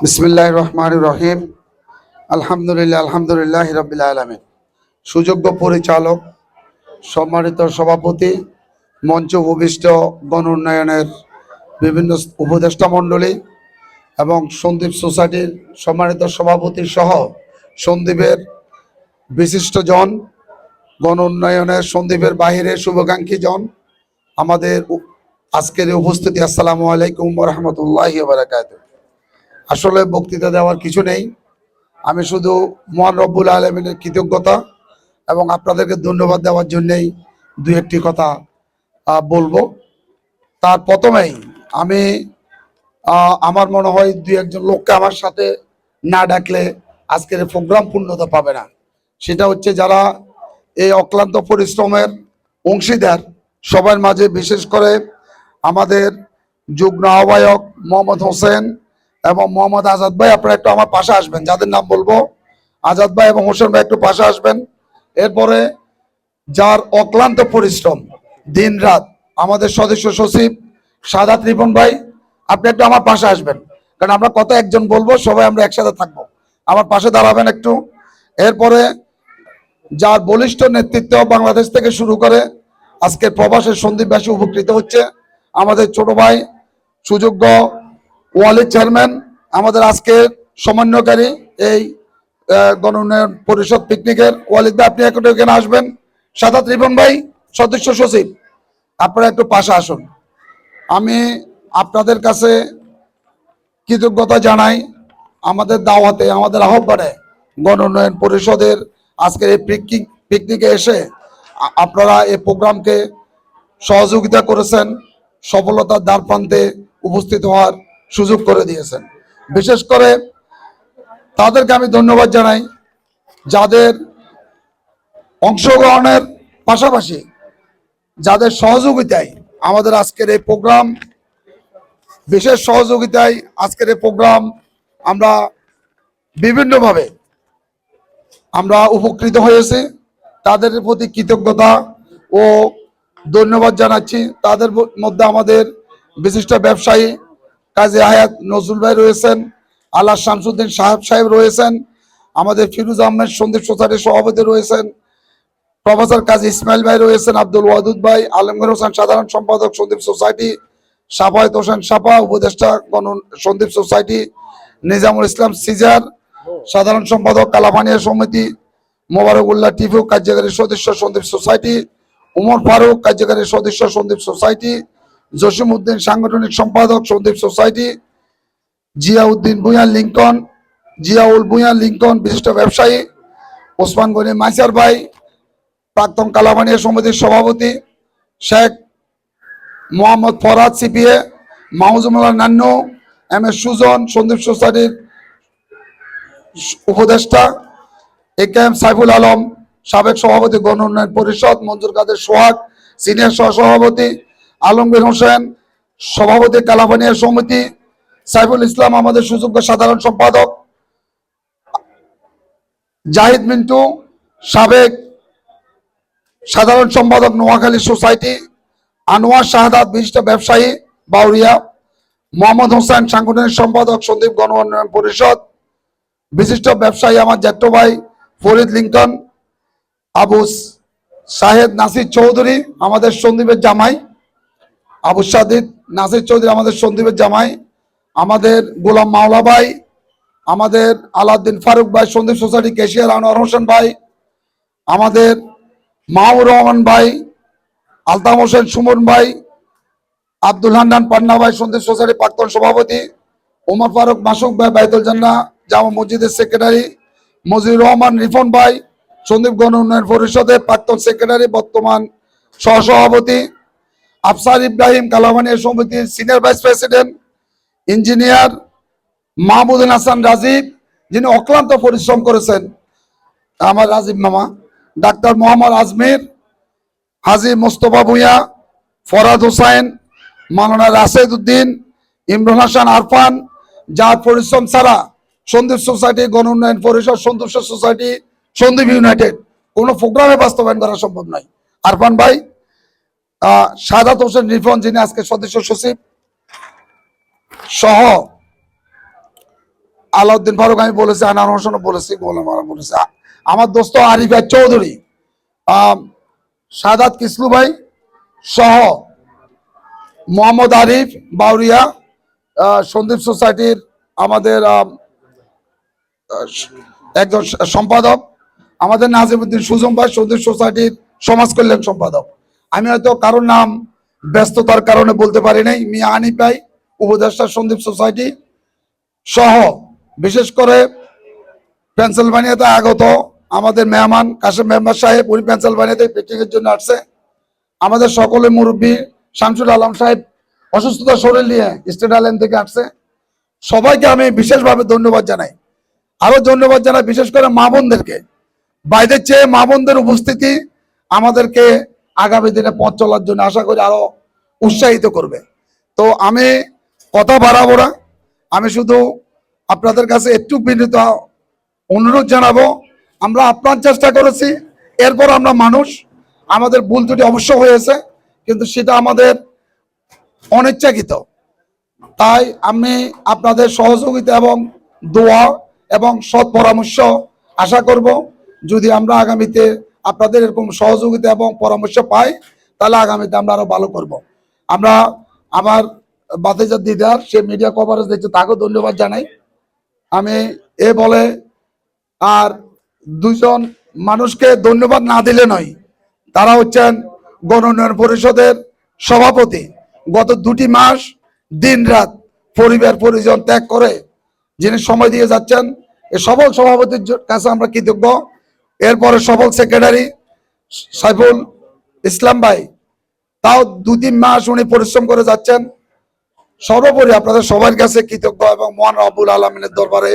বিসমিল্লাহ রহমান রহিম আলহামদুলিল্লাহ আলহামদুলিল্লাহ রবিল আলমিন। সুযোগ্য পরিচালক, সম্মানিত সভাপতি, মঞ্চ ভূমিষ্ঠ গণ উন্নয়নের বিভিন্ন উপদেষ্টা মণ্ডলী এবং সন্দীপ সোসাইটির সম্মানিত সভাপতি সহ সন্দীপের বিশিষ্টজন গণ উন্নয়নের সন্দীপের বাহিরে শুভাকাঙ্ক্ষী জন আমাদের আজকের উপস্থিতি, আসসালামু আলাইকুম রহমতুল্লাহ বারাকাত আসলে বক্তৃতা দেওয়ার কিছু নেই। আমি শুধু মহান রব্বুল আলমিনের কৃতজ্ঞতা এবং আপনাদেরকে ধন্যবাদ দেওয়ার জন্যেই দু একটি কথা বলব। তার প্রথমেই আমি আমার মনে হয় দুই একজন লোককে আমার সাথে না ডাকলে আজকের প্রোগ্রাম পূর্ণতা পাবে না। সেটা হচ্ছে যারা এই অক্লান্ত পরিশ্রমের অংশীদার, সবার মাঝে বিশেষ করে আমাদের যুগ্ম আহ্বায়ক মোহাম্মদ হোসেন এবং মোহাম্মদ আজাদ ভাই, আপনারা একটু আমার পাশে আসবেন। যাদের নাম বলব? আজাদ ভাই এবং হোসেন ভাই একটু পাশে আসবেন। এরপরে যার অক্লান্ত পরিশ্রম দিন রাত আমাদের সদস্য সচিব সাদাত রিপন ভাই, আপনি একটু আমার পাশে আসবেন। কারণ আমরা কত একজন বলব, সবাই আমরা একসাথে থাকব। আমার পাশে দাঁড়াবেন একটু। এরপরে যার বলিষ্ঠ নেতৃত্ব বাংলাদেশ থেকে শুরু করে আজকে প্রবাসের সন্দীপ সন্দীপবাসী উপকৃত হচ্ছে আমাদের ছোট ভাই, সুযোগ্য ওয়ালিদ চেয়ারম্যান, আমাদের আজকের সমন্বয়কারী, এই গণ উন্নয়ন পরিষদ পিকনিকের ওয়ালিদ ভাই, আপনি একটু এখানে আসবেন। সাদাত রিপন ভাই, সদস্য সচিব। আপনারা একটু পাশে আসুন। আমি আপনাদের কাছে কৃতজ্ঞতা জানাই আমাদের দাওয়াতে, আমাদের আহ্বানে গণ উন্নয়ন পরিষদের আজকের এই পিকনিক, পিকনিকে এসে আপনারা এই প্রোগ্রামকে সহযোগিতা করেছেন, সফলতার দ্বার প্রান্তে উপস্থিত হওয়ার সুযোগ করে দিয়েছেন। বিশেষ করে তাদেরকে আমি ধন্যবাদ জানাই, যাদের অংশগ্রহণের পাশাপাশি যাদের সহযোগিতায় আমাদের আজকের এই প্রোগ্রাম, বিশেষ সহযোগিতায় আজকের এই প্রোগ্রাম আমরা বিভিন্নভাবে আমরা উপকৃত হয়েছি। তাদের প্রতি কৃতজ্ঞতা ও ধন্যবাদ জানাচ্ছি। তাদের মধ্যে আমাদের বিশিষ্ট ব্যবসায়ী কাজী হায়াত নজরুল ভাই রয়েছেন, আল্লাহ শামসুদ্দিন সাহেব সাহেব রয়েছেন, আমাদের ফিরুজ আহমেদ সন্দীপ সোসাইটির সভাপতি রয়েছেন, প্রফেসর কাজী ইসমাইল ভাই রয়েছেন, আব্দুল ওয়াদুদ ভাই, আলমগীর হোসেন সাধারণ সম্পাদক সন্দীপ সোসাইটি, সাফায়ত হোসেন সাফা, উপদেষ্টা গণ সন্দীপ সোসাইটি, নিজামুল ইসলাম সিজার, সাধারণ সম্পাদক কালাপানিয়া সমিতি, মোবারকুল্লাহ টিফু কার্যকারী সদস্য সন্দীপ সোসাইটি, উমর ফারুক কার্যকারী সদস্য সন্দীপ সোসাইটি জসিম উদ্দিন সাংগঠনিক সম্পাদক Sandwip society, Ziauddin Bhuiyan Lincoln Ziaul Bhuiyan Lincoln বিশিষ্ট ব্যবসায়ী, ওসমান গনি মাইসার ভাই, প্রাক্তন কালাবানিয়া সমিতির সভাপতি, Sheikh Mohammad Farad CPA Mahjumullah Nannu, M S Sujon, Sandwip সোসাইটির উপদেষ্টা, A K M Saiful Alam, সাবেক সভাপতি গণ উন্নয়ন পরিষদ, মঞ্জুর কাদের সোহাগ, সিনিয়র সহসভাপতি আলমগীর হোসেন, সভাপতি কালাবানিয়া সমিতি, সাইফুল ইসলাম আমাদের সুযোগ্য সাধারণ সম্পাদক, জাহিদ মিন্টু, সাবেক সাধারণ সম্পাদক নোয়াখালী সোসাইটি, আনোয়ার শাহাদাত, বিশিষ্ট ব্যবসায়ী, বাউরিয়া, মোহাম্মদ হোসেন, সাংগঠনিক সম্পাদক, সন্দীপ গণ উন্নয়ন পরিষদ, বিশিষ্ট ব্যবসায়ী আমার জ্যাঠো ভাই, ফরিদ লিঙ্কন আবু সাহেদ নাসির চৌধুরী, আমাদের সন্দীপের জামাই আবু সাদিদ, নাসির চৌধুরী, আমাদের সন্দীপের জামাই, আমাদের গোলাম মাওলা ভাই, আমাদের আলাউদ্দিন ফারুক ভাই, সন্দীপ সোসাইটি, কেশিয়ার আনোয়ার হোসেন ভাই, আমাদের মাহবুর রহমান ভাই আলতাম হোসেন সুমন ভাই, আব্দুল হান্নান পান্না ভাই, সন্দীপ সোসাইটি প্রাক্তন সভাপতি, ওমর ফারুক মাসুক ভাই, বাইতুল জান্না জামা মসজিদের সেক্রেটারি, মজিবুর রহমান রিফন ভাই, সন্দীপ গণ উন্নয়ন পরিষদের প্রাক্তন সেক্রেটারি, বর্তমান সহসভাপতি আফসার ইব্রাহিম কালামানিয়া সমিতির senior vice president, engineer Mahmudul Hasan Rajib, যিনি অক্লান্ত পরিশ্রম করেছেন, আমার রাজীব মামা, ডাক্তার মোহাম্মদ আজমির, হাজি মোস্তফা ভুঁইয়া, ফরাদ হোসাইন মাওলানা রাশেদ উদ্দিন, ইমরান হাসান আরফান, যার পরিশ্রম ছাড়া সন্দীপ সোসাইটি, গণ উন্নয়ন পরিষদ, সন্দীপ সোসাইটি, সন্দীপ ইউনাইটেড, কোনো প্রোগ্রামে বাস্তবায়ন করা সম্ভব নয়। আরফান ভাই সাদাত হোসেন রিফন যিনি আজকে সদস্য সচিব সহ আলাউদ্দিন ফারুক, আমি বলেছি, আনার হোসেন বলেছি, গোলাম বলেছি। আমার দোস্ত আরিফা চৌধুরী সাদাত কিসলু ভাই সহ মোহাম্মদ আরিফ বাউরিয়া সন্দীপ সোসাইটির আমাদের একজন সম্পাদক। আমাদের নাজিমুদ্দিন সুজন ভাই, সন্দীপ সোসাইটির সমাজ কল্যাণ সম্পাদক। আমি হয়তো কারোর নাম ব্যস্ততার কারণে বলতে পারি নাই। মিয়া আনিফ ভাই, উপদেষ্টা সন্দীপ সোসাইটি সহ, বিশেষ করে পেনসিলভানিয়াতে আগত আমাদের মেহমান কাশেম মেম্বার সাহেব, উনি পেনসিলভানিয়াতে এর জন্য আসছে। আমাদের সকলে মুরব্বী শামসুল আলম সাহেব অসুস্থতা শরীর নিয়ে স্টেট আইল্যান্ড থেকে আসছে। সবাইকে আমি বিশেষভাবে ধন্যবাদ জানাই। আরও ধন্যবাদ জানাই বিশেষ করে মা বোনদেরকে। বাইরের চেয়ে মা বোনদের উপস্থিতি আমাদেরকে আগামী দিনে পথ চলার জন্য আশা করি আরও উৎসাহিত করবে। তো আমি কথা বাড়াবো না। আমি শুধু আপনাদের কাছে একটু বিনীত অনুরোধ জানাব। আমরা আপনার চেষ্টা করেছি, এরপর আমরা মানুষ। আমাদের ভুল ত্রুটি অবশ্য হয়েছে, কিন্তু সেটা আমাদের অনিচ্ছাকৃত। তাই আমি আপনাদের সহযোগিতা এবং দোয়া এবং সৎ পরামর্শ আশা করব। যদি আমরা আগামীতে আপনাদের এরকম সহযোগিতা এবং পরামর্শ পাই, তাহলে আগামীতে আমরা আরও ভালো করব। আমরা আমার বাতেজার দিদার, সে মিডিয়া কভারেজ দিচ্ছে তাকেও ধন্যবাদ জানাই। আমি এ বলে আর দুজন মানুষকে ধন্যবাদ না দিলে নয়, তারা হচ্ছেন গণ উন্নয়ন পরিষদের সভাপতি। গত দুটি মাস দিন রাত পরিবার পরিজন ত্যাগ করে যিনি সময় দিয়ে যাচ্ছেন, এ সবল সভাপতির কাছে আমরা কৃতজ্ঞ। এরপরে সবল সেক্রেটারি সাইফুল ইসলাম ভাই। তাও দু তিন মাস উনি পরিশ্রম করে যাচ্ছেন। সর্বোপরি আপনাদের সবার কাছে কৃতজ্ঞ এবং মহান রব্বুল আলমিনের দরবারে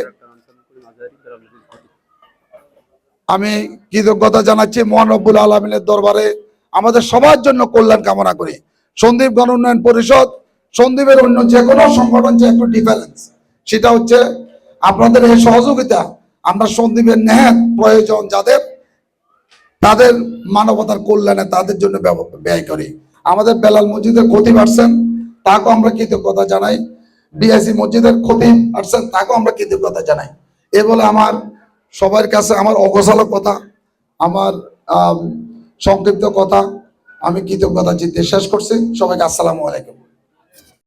আমি কৃতজ্ঞতা জানাচ্ছি মহান রব্বুল আলমিনের দরবারে। আমাদের সবার জন্য কল্যাণ কামনা করি। সন্দীপ গণ উন্নয়ন পরিষদ, সন্দীপের অন্য যে কোনো সংগঠন যে একটু ডিফারেন্স সেটা হচ্ছে আপনাদের এই সহযোগিতা আমরা সন্দীপের নেহাত প্রয়োজন যাদের তাদের মানবতার কল্যাণে তাদের জন্য ব্যয় করি। আমাদের বেলাল মসজিদের ক্ষতি বাড়ছেন তাকেও আমরা কৃতজ্ঞতা জানাই। বিএসি মসজিদের ক্ষতি বাড়ছেন তাকেও আমরা কৃতজ্ঞতা জানাই। এ বলে আমার সবার কাছে আমার অগোছালো কথা আমার আম, সংক্ষিপ্ত কথা। আমি কৃতজ্ঞতা চিত্তে শেষ করছি। সবাইকে আসসালামু আলাইকুম।